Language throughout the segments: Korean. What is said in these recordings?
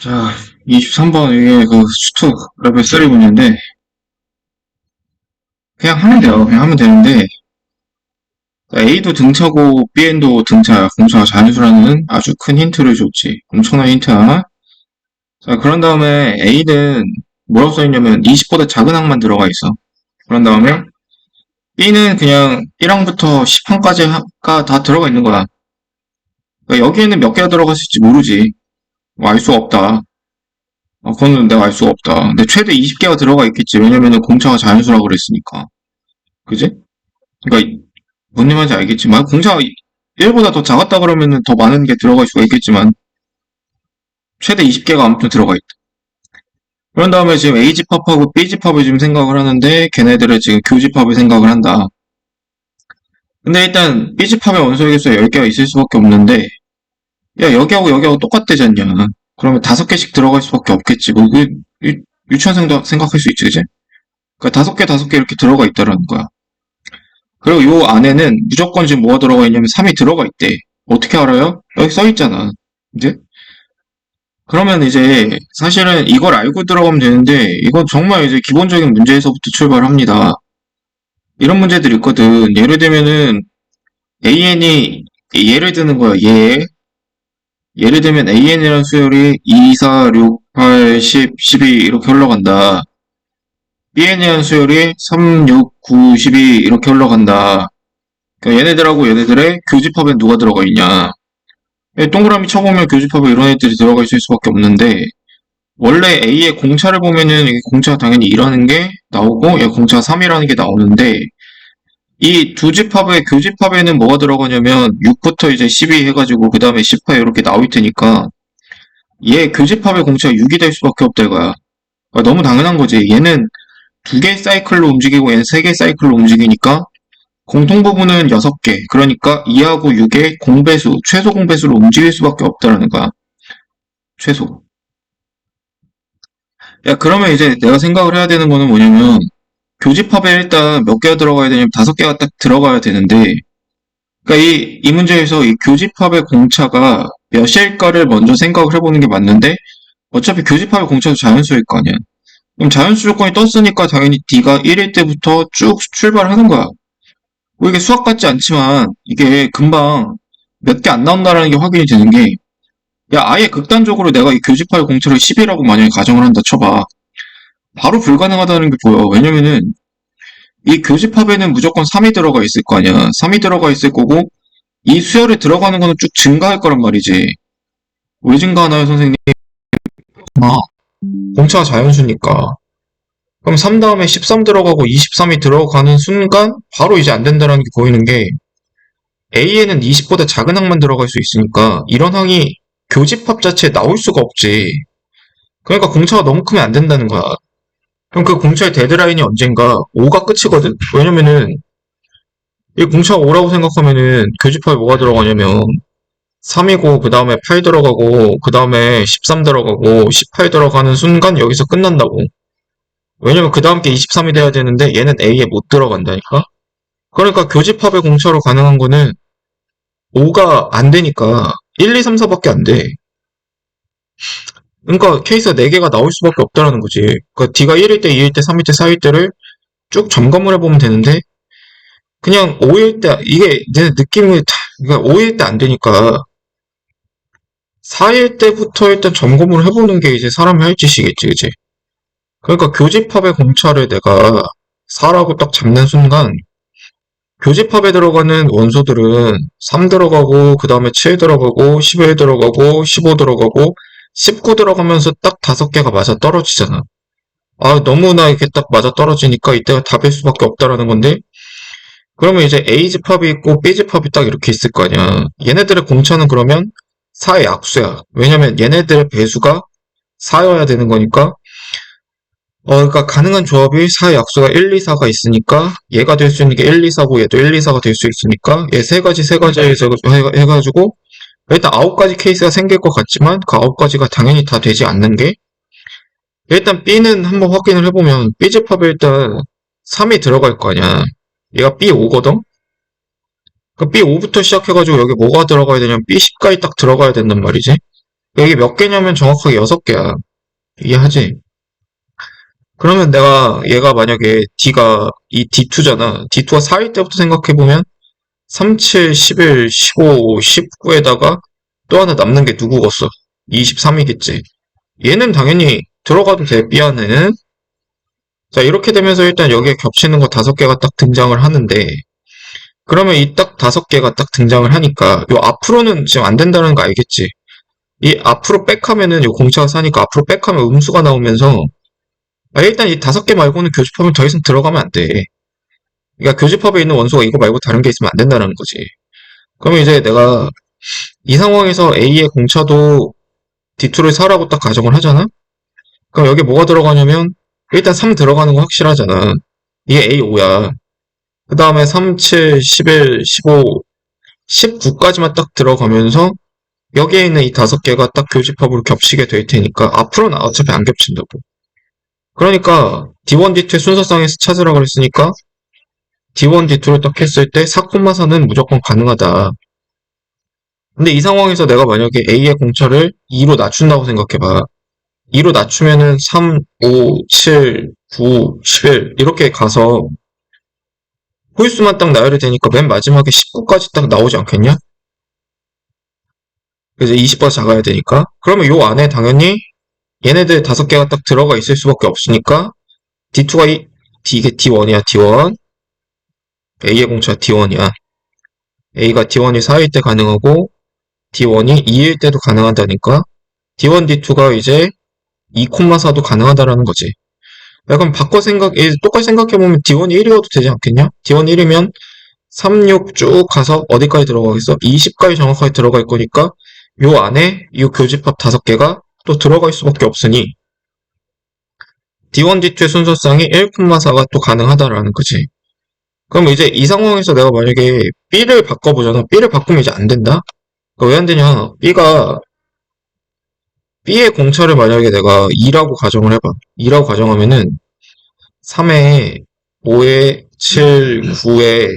자, 23번 이게 그 수트 레벨 3 문제인데 그냥 하면 돼요. 그냥 하면 되는데 자, A도 등차고 Bn도 등차야. 공차가 자연수라는 아주 큰 힌트를 줬지. 엄청난 힌트야. 자, 그런 다음에 A는 뭐라고 써있냐면 20보다 작은 항만 들어가 있어. 그런 다음에 B는 그냥 1항부터 10항까지가 다 들어가 있는 거야. 그러니까 여기에는 몇 개가 들어갔을지 모르지. 뭐 알 수가 없다. 어, 그거는 내가 알 수가 없다. 근데 최대 20개가 들어가 있겠지. 왜냐면은 공차가 자연수라고 그랬으니까. 그지? 그러니까 이- 뭔 말인지 알겠지만 공차가 1보다 더 작았다 그러면은 더 많은 게 들어갈 수가 있겠지만 최대 20개가 아무튼 들어가 있다. 그런 다음에 지금 A집합하고 B집합을 지금 생각을 하는데 걔네들은 지금 교집합을 생각을 한다. 근데 일단 B집합의 원소 개수가 10개가 있을 수밖에 없는데 야 여기하고 여기하고 똑같대지 않냐. 그러면 다섯 개씩 들어갈 수밖에 없겠지. 뭐, 그, 유- 유치원생도 생각할 수 있지, 그지? 그러니까 다섯 개, 다섯 개 이렇게 들어가 있다라는 거야. 그리고 요 안에는 무조건 지금 뭐가 들어가 있냐면 3이 들어가 있대. 어떻게 알아요? 여기 써 있잖아. 이제? 그러면 이제 사실은 이걸 알고 들어가면 되는데 이건 정말 이제 기본적인 문제에서부터 출발합니다. 이런 문제들이 있거든. 예를 들면은 AN이 예를 드는 거야. 예. 예를 들면 AN이라는 수열이 2, 4, 6, 8, 10, 12 이렇게 흘러간다. BN이라는 수열이 3, 6, 9, 12 이렇게 흘러간다. 그러니까 얘네들하고 얘네들의 교집합에 누가 들어가 있냐. 예, 동그라미 쳐보면 교집합에 이런 애들이 들어가 있을 수밖에 없는데 원래 A의 공차를 보면은 공차가 당연히 2라는 게 나오고 얘 공차 3이라는 게 나오는데 이 두 집합의 교집합에는 뭐가 들어가냐면 6부터 이제 12 해가지고 그 다음에 18 이렇게 나올 테니까 얘 교집합의 공차가 6이 될 수밖에 없다 이거야. 아, 너무 당연한 거지. 얘는 두 개의 사이클로 움직이고 얘는 세 개의 사이클로 움직이니까 공통 부분은 6개. 그러니까 2하고 6의 공배수, 최소 공배수로 움직일 수밖에 없다라는 거야. 최소. 야, 그러면 이제 내가 생각을 해야 되는 거는 뭐냐면 교집합에 일단 몇 개가 들어가야 되냐면 다섯 개가 딱 들어가야 되는데 그러니까 이, 이 문제에서 이 교집합의 공차가 몇일까를 먼저 생각을 해보는 게 맞는데 어차피 교집합의 공차도 자연수일 거 아니야. 그럼 자연수 조건이 떴으니까 당연히 D가 1일 때부터 쭉 출발하는 거야. 뭐 이게 수학 같지 않지만 이게 금방 몇 개 안 나온다라는 게 확인이 되는 게 야, 아예 극단적으로 내가 이 교집합의 공차를 10이라고 만약에 가정을 한다 쳐봐. 바로 불가능하다는 게 보여. 왜냐면은 이 교집합에는 무조건 3이 들어가 있을 거 아니야. 3이 들어가 있을 거고 이 수열에 들어가는 거는 쭉 증가할 거란 말이지. 왜 증가하나요, 선생님? 아, 공차가 자연수니까. 그럼 3 다음에 13 들어가고 23이 들어가는 순간 바로 이제 안 된다는 게 보이는 게 A에는 20보다 작은 항만 들어갈 수 있으니까 이런 항이 교집합 자체에 나올 수가 없지. 그러니까 공차가 너무 크면 안 된다는 거야. 그럼 그 공차의 데드라인이 언젠가 5가 끝이거든? 왜냐면은 이 공차가 5라고 생각하면은 교집합에 뭐가 들어가냐면 3이고 그 다음에 8 들어가고 그 다음에 13 들어가고 18 들어가는 순간 여기서 끝난다고. 왜냐면 그 다음 게 23이 돼야 되는데 얘는 A에 못 들어간다니까? 그러니까 교집합의 공차로 가능한 거는 5가 안 되니까 1, 2, 3, 4밖에 안 돼. 그러니까 케이스가 4개가 나올 수밖에 없다라는 거지. 그러니까 D가 1일 때, 2일 때, 3일 때, 4일 때를 쭉 점검을 해보면 되는데 그냥 5일 때 이게 내 느낌이 다- 그러니까 5일 때 안 되니까 4일 때부터 일단 점검을 해보는 게 이제 사람이 할 짓이겠지, 그치? 그러니까 교집합의 공차를 내가 4라고 딱 잡는 순간 교집합에 들어가는 원소들은 3 들어가고 그 다음에 7 들어가고 11 들어가고 15 들어가고 19 들어가면서 딱 다섯 개가 맞아 떨어지잖아. 아, 너무나 이렇게 딱 맞아 떨어지니까 이때가 답일 수밖에 없다라는 건데, 그러면 이제 A집합이 있고 B집합이 딱 이렇게 있을 거 아니야. 얘네들의 공차는 그러면 4의 약수야. 왜냐면 얘네들의 배수가 4여야 되는 거니까, 어, 그러니까 가능한 조합이 4의 약수가 1, 2, 4가 있으니까, 얘가 될 수 있는 게 1, 2, 4고 얘도 1, 2, 4가 될 수 있으니까, 얘 세 가지, 세 가지에서 해- 해가지고, 일단 아홉 가지 케이스가 생길 것 같지만 그 아홉 가지가 당연히 다 되지 않는 게 일단 B는 한번 확인을 해보면 B집합에 일단 3이 들어갈 거 아니야. 얘가 B5거든? 그 B5부터 시작해가지고 여기 뭐가 들어가야 되냐면 B10까지 딱 들어가야 된단 말이지. 이게 몇 개냐면 정확하게 여섯 개야. 이해하지? 그러면 내가 얘가 만약에 D가 이 D2잖아. D2가 4일 때부터 생각해보면 3, 7, 11, 15, 19에다가 또 하나 남는 게 누구겠어? 23이겠지. 얘는 당연히 들어가도 돼, 안에는. 자, 이렇게 되면서 일단 여기에 겹치는 거 다섯 개가 딱 등장을 하는데, 그러면 이 딱 다섯 개가 딱 등장을 하니까, 요 앞으로는 지금 안 된다는 거 알겠지? 이 앞으로 백하면은 요 공차가 사니까 앞으로 백하면 음수가 나오면서, 아, 일단 이 다섯 개 말고는 교집합은 더 이상 들어가면 안 돼. 그러니까 교집합에 있는 원소가 이거 말고 다른 게 있으면 안 된다는 거지. 그러면 이제 내가 이 상황에서 A의 공차도 D2를 4라고 딱 가정을 하잖아? 그럼 여기 뭐가 들어가냐면 일단 3 들어가는 거 확실하잖아. 이게 A5야. 그 다음에 3, 7, 11, 15, 19까지만 딱 들어가면서 여기에 있는 이 다섯 개가 딱 교집합으로 겹치게 될 테니까 앞으로는 어차피 안 겹친다고. 그러니까 D1, D2의 순서상에서 찾으라 그랬으니까 D1, D2를 딱 했을 때 4,4는 무조건 가능하다. 근데 이 상황에서 내가 만약에 A의 공차를 2로 낮춘다고 생각해봐. 2로 낮추면은 3, 5, 7, 9, 11 이렇게 가서 호일수만 딱 나열이 되니까 맨 마지막에 19까지 딱 나오지 않겠냐? 그래서 20보다 작아야 되니까. 그러면 요 안에 당연히 얘네들 다섯 개가 딱 들어가 있을 수밖에 없으니까 D2가 이, D, 이게 D1이야, D1. A의 공차 D1이야. A가 D1이 4일 때 가능하고 D1이 2일 때도 가능하다니까 D1, D2가 이제 2,4도 가능하다라는 거지. 약간 바꿔 생각, 예, 똑같이 생각해보면 D1이 1이어도 되지 않겠냐? D1 1이면 3, 6 쭉 가서 어디까지 들어가겠어? 20까지 정확하게 들어갈 거니까 요 안에 이 교집합 다섯 개가 또 들어갈 수밖에 없으니 D1, D2의 순서상이 1,4가 또 가능하다라는 거지. 그럼 이제 이 상황에서 내가 만약에 B를 바꿔보잖아. B를 바꾸면 이제 안 된다? 왜안 되냐? B가 B의 공차를 만약에 내가 2라고 가정을 해봐. 2라고 가정하면은 3에 5에 7, 9에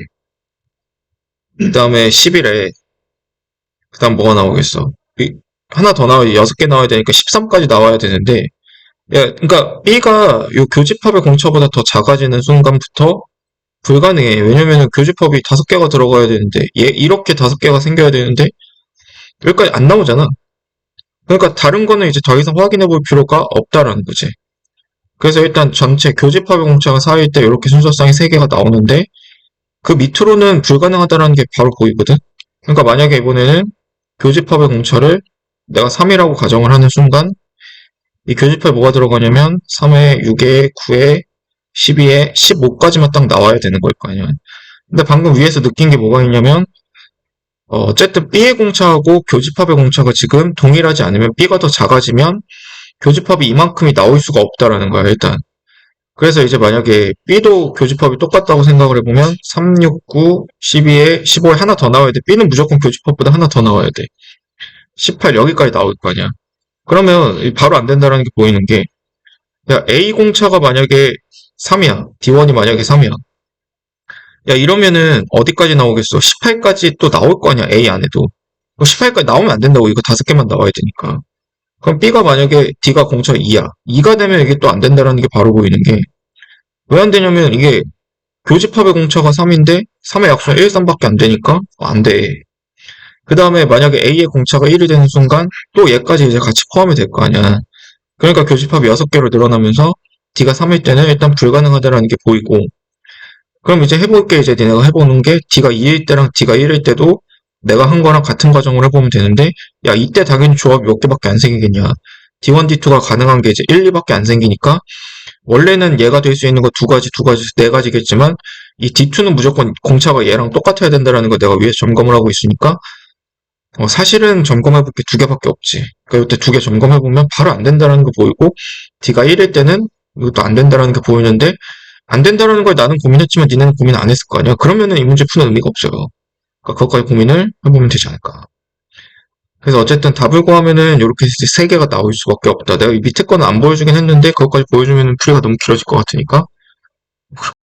그 다음에 11에 그 다음 뭐가 나오겠어? 이- 하나 더 나와야 6개 나와야 되니까 13까지 나와야 되는데 야, 그러니까 B가 요 교집합의 공차보다 더 작아지는 순간부터 불가능해. 왜냐면은 교집합이 다섯 개가 들어가야 되는데 얘 이렇게 다섯 개가 생겨야 되는데 여기까지 안 나오잖아. 그러니까 다른 거는 이제 더 이상 확인해 볼 필요가 없다라는 거지. 그래서 일단 전체 교집합의 공차가 4일 때 이렇게 순서상이 3개가 나오는데 그 밑으로는 불가능하다라는 게 바로 보이거든. 그러니까 만약에 이번에는 교집합의 공차를 내가 3이라고 가정을 하는 순간 이 교집합에 뭐가 들어가냐면 3에 6에 9에 12에 15까지만 딱 나와야 되는 걸 거 아니야. 근데 방금 위에서 느낀 게 뭐가 있냐면 어, 어쨌든 B의 공차하고 교집합의 공차가 지금 동일하지 않으면 B가 더 작아지면 교집합이 이만큼이 나올 수가 없다라는 거야, 일단. 그래서 이제 만약에 B도 교집합이 똑같다고 생각을 해보면 3, 6, 9, 12에 15에 하나 더 나와야 돼. B는 무조건 교집합보다 하나 더 나와야 돼. 18 여기까지 나올 거 아니야. 그러면 바로 안 된다는 게 보이는 게 야, A 공차가 만약에 3이야. D1이 만약에 3이야. 야, 이러면은 어디까지 나오겠어? 18까지 또 나올 거 아니야, A 안에도. 18까지 나오면 안 된다고. 이거 다섯 개만 나와야 되니까. 그럼 B가 만약에 D가 공차 2야. 2가 되면 이게 또 안 된다라는 게 바로 보이는 게, 왜 안 되냐면 이게 교집합의 공차가 3인데 3의 약수는 1, 3밖에 안 되니까 안 돼. 그 다음에 만약에 A의 공차가 1이 되는 순간 또 얘까지 이제 같이 포함이 될 거 아니야. 그러니까 교집합이 6개로 늘어나면서 D가 3일 때는 일단 불가능하다라는 게 보이고 그럼 이제 해볼 게 이제 내가 해보는 게 D가 2일 때랑 D가 1일 때도 내가 한 거랑 같은 과정을 해보면 되는데 야 이때 당연히 조합이 몇 개밖에 안 생기겠냐 D1, D2가 가능한 게 이제 1, 2밖에 안 생기니까 원래는 얘가 될 수 있는 거 두 가지, 두 가지, 네 가지겠지만 이 D2는 무조건 공차가 얘랑 똑같아야 된다라는 거 내가 위에서 점검을 하고 있으니까 어, 사실은 점검해볼 게 두 개밖에 없지. 이때 두 개 점검해보면 바로 안 된다라는 거 보이고 D가 1일 때는 이것도 안 된다라는 게 보이는데 안 된다라는 걸 나는 고민했지만 니네는 고민 안 했을 거 아니야. 그러면은 이 문제 푸는 의미가 없어요. 그러니까 그것까지 고민을 해보면 되지 않을까. 그래서 어쨌든 답을 구하면은 이렇게 세 개가 나올 수밖에 없다. 내가 이 밑에 거는 안 보여주긴 했는데 그것까지 보여주면 풀이가 너무 길어질 것 같으니까